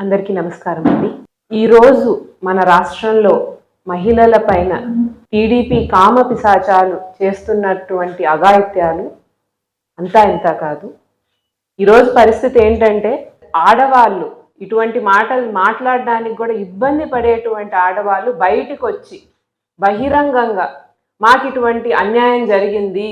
అందరికీ నమస్కారం అండి. ఈరోజు మన రాష్ట్రంలో మహిళల పైన టీడీపీ కామ పిశాచాలు చేస్తున్నటువంటి అఘాయిత్యాలు అంతా ఇంత కాదు. ఈరోజు పరిస్థితి ఏంటంటే ఆడవాళ్ళు ఇటువంటి మాటలు మాట్లాడడానికి కూడా ఇబ్బంది పడేటువంటి ఆడవాళ్ళు బయటికి వచ్చి బహిరంగంగా మాకు ఇటువంటి అన్యాయం జరిగింది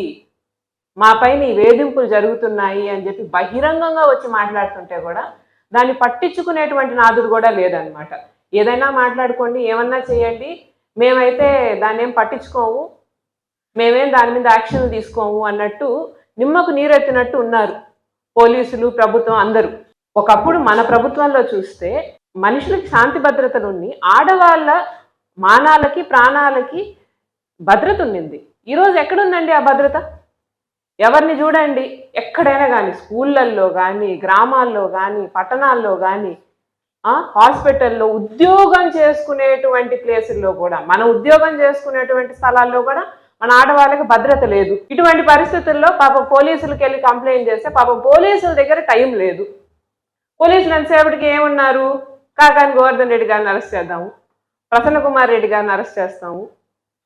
మా పైన ఈ వేధింపులు జరుగుతున్నాయి అని చెప్పి బహిరంగంగా వచ్చి మాట్లాడుతుంటే కూడా దాన్ని పట్టించుకునేటువంటి నాదుడు కూడా లేదనమాట ఏదైనా మాట్లాడుకోండి ఏమన్నా చేయండి మేమైతే దాన్ని ఏం పట్టించుకోము మేమేం దాని మీద యాక్షన్ తీసుకోము అన్నట్టు నిమ్మకు నీరెత్తినట్టు ఉన్నారు పోలీసులు ప్రభుత్వం అందరూ. ఒకప్పుడు మన ప్రభుత్వంలో చూస్తే మనుషులకి శాంతి భద్రతలు ఉన్ని ఆడవాళ్ళ మానాలకి ప్రాణాలకి భద్రత ఉండింది ఈరోజు ఎక్కడుందండి ఆ భద్రత? ఎవరిని చూడండి ఎక్కడైనా కానీ స్కూళ్ళల్లో కానీ గ్రామాల్లో కానీ పట్టణాల్లో కానీ హాస్పిటల్లో ఉద్యోగం చేసుకునేటువంటి ప్లేసుల్లో కూడా మన ఉద్యోగం చేసుకునేటువంటి స్థలాల్లో కూడా మన ఆడవాళ్ళకి భద్రత లేదు. ఇటువంటి పరిస్థితుల్లో పాపం పోలీసులకి వెళ్ళి కంప్లైంట్ చేస్తే పాపం పోలీసుల దగ్గర టైం లేదు. పోలీసులు ఎంతసేపటికి ఏమున్నారు? కాకాని గోవర్ధన్ రెడ్డి గారిని అరెస్ట్ చేద్దాము ప్రసన్న కుమార్ రెడ్డి గారిని అరెస్ట్ చేస్తాము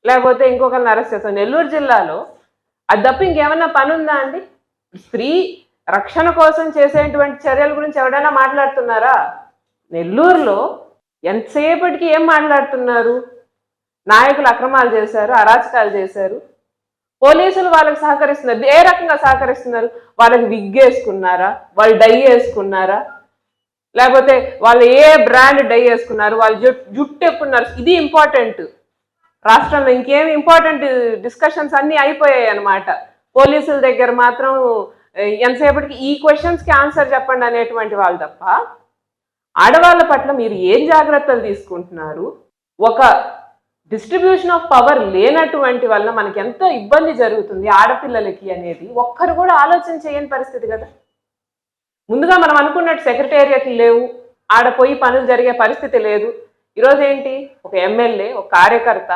లేకపోతే ఇంకొకరిని అరెస్ట్ చేస్తాం నెల్లూరు జిల్లాలో అది తప్ప ఇంకేమన్నా పని ఉందా అండి? స్త్రీ రక్షణ కోసం చేసేటువంటి చర్యల గురించి ఎవరైనా మాట్లాడుతున్నారా? నెల్లూరులో ఎంతసేపటికి ఏం మాట్లాడుతున్నారు? నాయకులు అక్రమాలు చేశారు అరాచకాలు చేశారు. పోలీసులు వాళ్ళకి సహకరిస్తున్నారు. ఏ రకంగా సహకరిస్తున్నారు? వాళ్ళకి విగ్ వేసుకున్నారా వాళ్ళు డై వేసుకున్నారా? లేకపోతే వాళ్ళు ఏ బ్రాండ్ డై వేసుకున్నారు? వాళ్ళు జుట్టు జుట్టు ఎప్పున్నారు ఇది ఇంపార్టెంట్ రాష్ట్రంలో ఇంకేం ఇంపార్టెంట్ డిస్కషన్స్ అన్నీ అయిపోయాయి అనమాట పోలీసుల దగ్గర మాత్రం ఎంతసేపటికి ఈ క్వశ్చన్స్కి ఆన్సర్ చెప్పండి అనేటువంటి వాళ్ళు తప్ప ఆడవాళ్ళ పట్ల మీరు ఏం జాగ్రత్తలు తీసుకుంటున్నారు? ఒక డిస్ట్రిబ్యూషన్ ఆఫ్ పవర్ లేనటువంటి వల్ల మనకి ఎంతో ఇబ్బంది జరుగుతుంది ఆడపిల్లలకి అనేది ఒక్కరు కూడా ఆలోచన చేయని పరిస్థితి కదా. ముందుగా మనం అనుకున్నట్టు సెక్రటేరియట్లు లేవు ఆడ పోయి పనులు జరిగే పరిస్థితి లేదు. ఈరోజు ఏంటి ఒక ఎమ్మెల్యే ఒక కార్యకర్త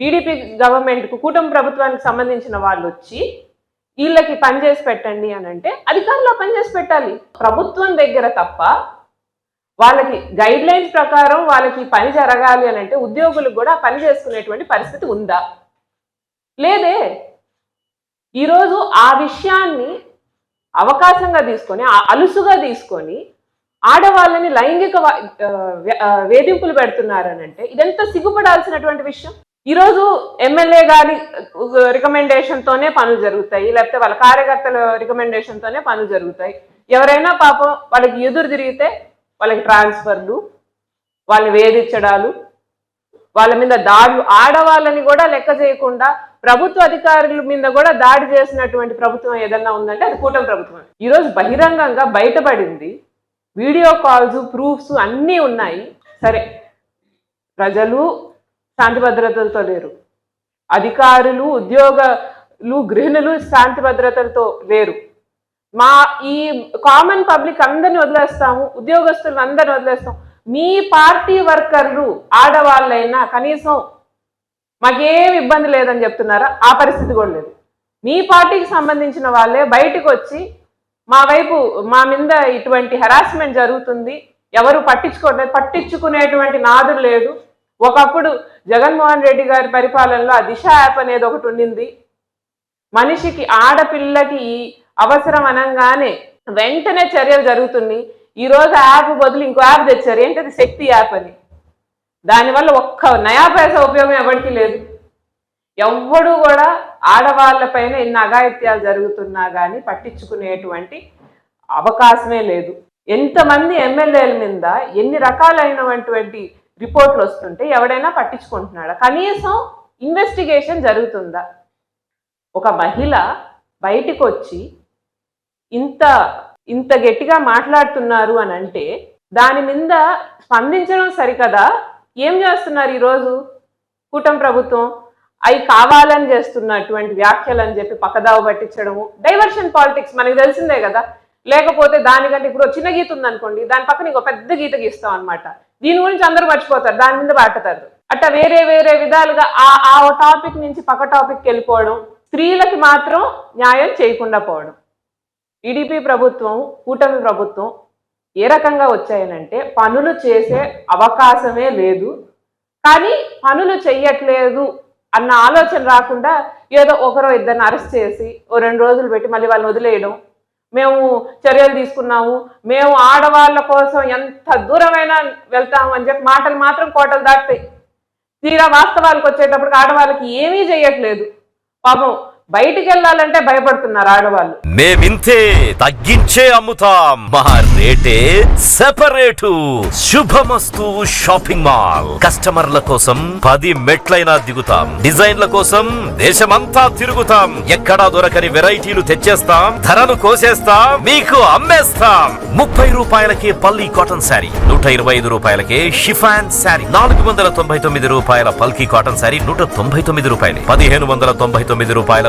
టీడీపీ గవర్నమెంట్కు కూటమి ప్రభుత్వానికి సంబంధించిన వాళ్ళు వచ్చి వీళ్ళకి పనిచేసి పెట్టండి అని అంటే అధికారులు పని చేసి పెట్టాలి. ప్రభుత్వం దగ్గర తప్ప వాళ్ళకి గైడ్ లైన్స్ ప్రకారం వాళ్ళకి పని జరగాలి అని అంటే ఉద్యోగులకు కూడా పని చేసుకునేటువంటి పరిస్థితి ఉందా? లేదే. ఈరోజు ఆ విషయాన్ని అవకాశంగా తీసుకొని ఆ అలుసుగా తీసుకొని ఆడవాళ్ళని లైంగిక వేధింపులు పెడుతున్నారని అంటే వేధింపులు పెడుతున్నారనంటే ఇదంతా సిగ్గుపడాల్సినటువంటి విషయం. ఈరోజు ఎమ్మెల్యే గారి రికమెండేషన్ తోనే పనులు జరుగుతాయి లేకపోతే వాళ్ళ కార్యకర్తల రికమెండేషన్ తోనే పనులు జరుగుతాయి. ఎవరైనా పాపం వాళ్ళకి ఎదురు తిరిగితే వాళ్ళకి ట్రాన్స్ఫర్లు వాళ్ళని వేధించడాలు వాళ్ళ మీద దాడులు ఆడవాళ్ళని కూడా లెక్క చేయకుండా ప్రభుత్వ అధికారుల మీద కూడా దాడి చేసినటువంటి ప్రభుత్వం ఏదన్నా ఉందంటే అది కూటమి ప్రభుత్వం. ఈరోజు బహిరంగంగా బయటపడింది వీడియో కాల్స్ ప్రూఫ్స్ అన్నీ ఉన్నాయి. సరే. ప్రజలు శాంతి భద్రతలతో లేరు. అధికారులు ఉద్యోగులు గృహిణులు శాంతి భద్రతలతో లేరు. మా ఈ కామన్ పబ్లిక్ అందరిని వదిలేస్తాము ఉద్యోగస్తులను అందరిని వదిలేస్తాం మీ పార్టీ వర్కర్లు ఆడవాళ్ళైనా కనీసం మాకేం ఇబ్బంది లేదని చెప్తున్నారా? ఆ పరిస్థితి కూడా లేదు. మీ పార్టీకి సంబంధించిన వాళ్ళే బయటకు వచ్చి మా వైపు మా మీద ఇటువంటి హెరాస్మెంట్ జరుగుతుంది. ఎవరు పట్టించుకోవట్లేదు పట్టించుకునేటువంటి నాదుడు లేడు. ఒకప్పుడు జగన్మోహన్ రెడ్డి గారి పరిపాలనలో ఆ దిశ యాప్ అనేది ఒకటి ఉండింది. మనిషికి ఆడపిల్లకి అవసరం అనగానే వెంటనే చర్యలు జరుగుతున్నాయి. ఈరోజు యాప్ బదులు ఇంకో యాప్ తెచ్చారు. ఏంటది? శక్తి యాప్ అని. దానివల్ల ఒక్క నయా పైసా ఉపయోగం ఎవరికి లేదు. ఎవ్వడు కూడా ఆడవాళ్ళపైన ఇన్ని అఘాయిత్యాలు జరుగుతున్నా కానీ పట్టించుకునేటువంటి అవకాశమే లేదు. ఎంతమంది ఎమ్మెల్యేల మీద ఎన్ని రకాలైనటువంటి రిపోర్ట్లు వస్తుంటే ఎవడైనా పట్టించుకుంటున్నాడా? కనీసం ఇన్వెస్టిగేషన్ జరుగుతుందా? ఒక మహిళ బయటికి వచ్చి ఇంత ఇంత గట్టిగా మాట్లాడుతున్నారు అని అంటే దాని మీద స్పందించడం సరికదా? ఏం చేస్తున్నారు ఈరోజు కూటమి ప్రభుత్వం? అవి కావాలని చేస్తున్నటువంటి వ్యాఖ్యలు అని చెప్పి పక్కదావ పట్టించడము. డైవర్షన్ పాలిటిక్స్ మనకి తెలిసిందే కదా. లేకపోతే దానికంటే ఇప్పుడు చిన్న గీత ఉందనుకోండి దాని పక్కన ఇంకో పెద్ద గీత గీస్తాం అనమాట దీని గురించి అందరూ మర్చిపోతారు దాని మీద పాటతారు అట్లా వేరే వేరే విధాలుగా ఆ ఆ టాపిక్ నుంచి పక్క టాపిక్కి వెళ్ళిపోవడం స్త్రీలకి మాత్రం న్యాయం చేయకుండా పోవడం. టీడీపీ ప్రభుత్వం కూటమి ప్రభుత్వం ఏ రకంగా వచ్చాయనంటే పనులు చేసే అవకాశమే లేదు. కానీ పనులు చెయ్యట్లేదు అన్న ఆలోచన రాకుండా ఏదో ఒకరో ఇద్దరిని అరెస్ట్ చేసి ఓ రెండు రోజులు పెట్టి మళ్ళీ వాళ్ళని వదిలేయడం. మేము చర్యలు తీసుకున్నాము. మేము ఆడవాళ్ళ కోసం ఎంత దూరమైనా వెళ్తాము అని చెప్పి మాటలు మాత్రం కోటలు దాటుతాయి. తీరా వాస్తవాలకు వచ్చేటప్పటికి ఆడవాళ్ళకి ఏమీ చేయట్లేదు. పాపం బయటికి వెళ్ళాలంటే భయపడుతున్నారు ఆడవాళ్ళు. మేమింతే తగ్గించే అమ్ముతాం. మా రేటే సెపరేటు. Subhamastu shopping mall. కస్టమర్ల కోసం పది మెట్లైనా దిగుతాం. డిజైన్ల కోసం దేశమంతా తిరుగుతాం. ఎక్కడా దొరకని వెరైటీలు తెచ్చేస్తాం. ధరను కోసేస్తాం. మీకు అమ్మేస్తాం. ముప్పై రూపాయలకే పల్లి కాటన్ శారీ నూట ఇరవై ఐదు రూపాయలకే షిఫాన్ శారీ నాలుగు వందల తొంభై తొమ్మిది రూపాయల పల్కీ కాటన్ శారీ నూట తొంభై తొమ్మిది రూపాయలు పదిహేను వందల తొంభై తొమ్మిది రూపాయల